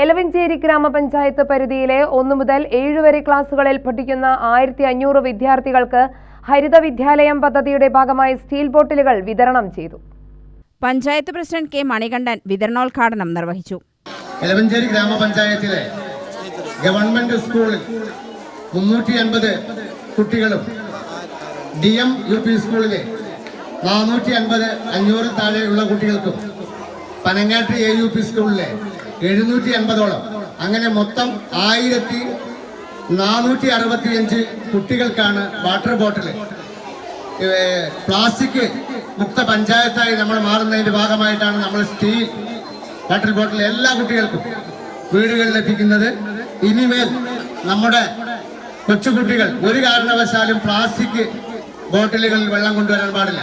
എലവഞ്ചേരി ഗ്രാമപഞ്ചായത്ത് പരിധിയിലെ ഒന്നു മുതൽ ഏഴ് വരെ ക്ലാസുകളിൽ പഠിക്കുന്ന ആയിരത്തി അഞ്ഞൂറ് വിദ്യാർത്ഥികൾക്ക് ഹരിത വിദ്യാലയം പദ്ധതിയുടെ ഭാഗമായി സ്റ്റീൽ ബോട്ടിലുകൾ വിതരണം ചെയ്തു. പഞ്ചായത്ത് പ്രസിഡന്റ് കെ മണികണ്ഠൻ വിതരണോദ്ഘാടനം നിർവഹിച്ചു. എലവഞ്ചേരി ഗ്രാമപഞ്ചായത്തിലെ ഗവൺമെന്റ് സ്കൂളിൽ മുന്നൂറ്റി അൻപത് കുട്ടികളും ഡി എം യു പി സ്കൂളിലെ നാനൂറ്റി അൻപത് അഞ്ഞൂറ് താഴെയുള്ള കുട്ടികൾക്കും പനങ്ങാട്ട് എ യു പി സ്കൂളിലെ എഴുന്നൂറ്റി അൻപതോളം അങ്ങനെ മൊത്തം ആയിരത്തി നാനൂറ്റി അറുപത്തിയഞ്ച് കുട്ടികൾക്കാണ് വാട്ടർ ബോട്ടിൽ പ്ലാസ്റ്റിക് മുക്ത പഞ്ചായത്തായി നമ്മൾ മാറുന്നതിന്റെ ഭാഗമായിട്ടാണ് നമ്മൾ സ്റ്റീൽ വാട്ടർ ബോട്ടിൽ എല്ലാ കുട്ടികൾക്കും വീടുകളിൽ ലഭിക്കുന്നത്. ഇനിമേൽ നമ്മുടെ കൊച്ചുകുട്ടികൾ ഒരു കാരണവശാലും പ്ലാസ്റ്റിക് ബോട്ടിലുകളിൽ വെള്ളം കൊണ്ടുവരാൻ പാടില്ല.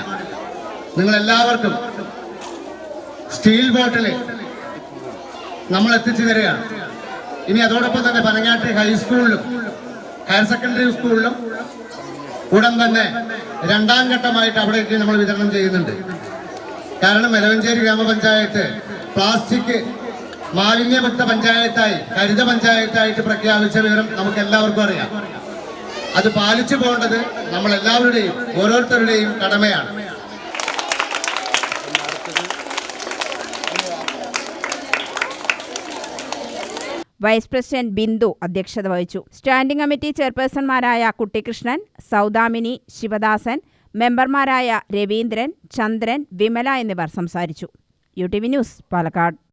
നിങ്ങൾ എല്ലാവർക്കും സ്റ്റീൽ ബോട്ടിൽ നമ്മൾ എത്തിച്ചു തരികയാണ്. ഇനി അതോടൊപ്പം തന്നെ പനങ്ങാട്ടി ഹൈസ്കൂളിലും ഹയർ സെക്കൻഡറി സ്കൂളിലും ഉടൻ തന്നെ രണ്ടാം ഘട്ടമായിട്ട് അവിടേക്ക് നമ്മൾ വിതരണം ചെയ്യുന്നുണ്ട്. കാരണം എലവഞ്ചേരി ഗ്രാമപഞ്ചായത്ത് പ്ലാസ്റ്റിക് മാലിന്യമുക്ത പഞ്ചായത്തായി ഹരിത പഞ്ചായത്തായിട്ട് പ്രഖ്യാപിച്ച വിവരം നമുക്ക് എല്ലാവർക്കും അറിയാം. അത് പാലിച്ചു പോകേണ്ടത് നമ്മൾ എല്ലാവരുടെയും ഓരോരുത്തരുടെയും കടമയാണ്. വൈസ് പ്രസിഡന്റ് ബിന്ദു അധ്യക്ഷത വഹിച്ചു. സ്റ്റാൻഡിംഗ് കമ്മിറ്റി ചെയർപേഴ്സൺമാരായ കുട്ടികൃഷ്ണൻ സൗദാമിനി ശിവദാസൻ മെമ്പർമാരായ രവീന്ദ്രൻ ചന്ദ്രൻ വിമല എന്നിവർ സംസാരിച്ചു. U T V news Palakkad.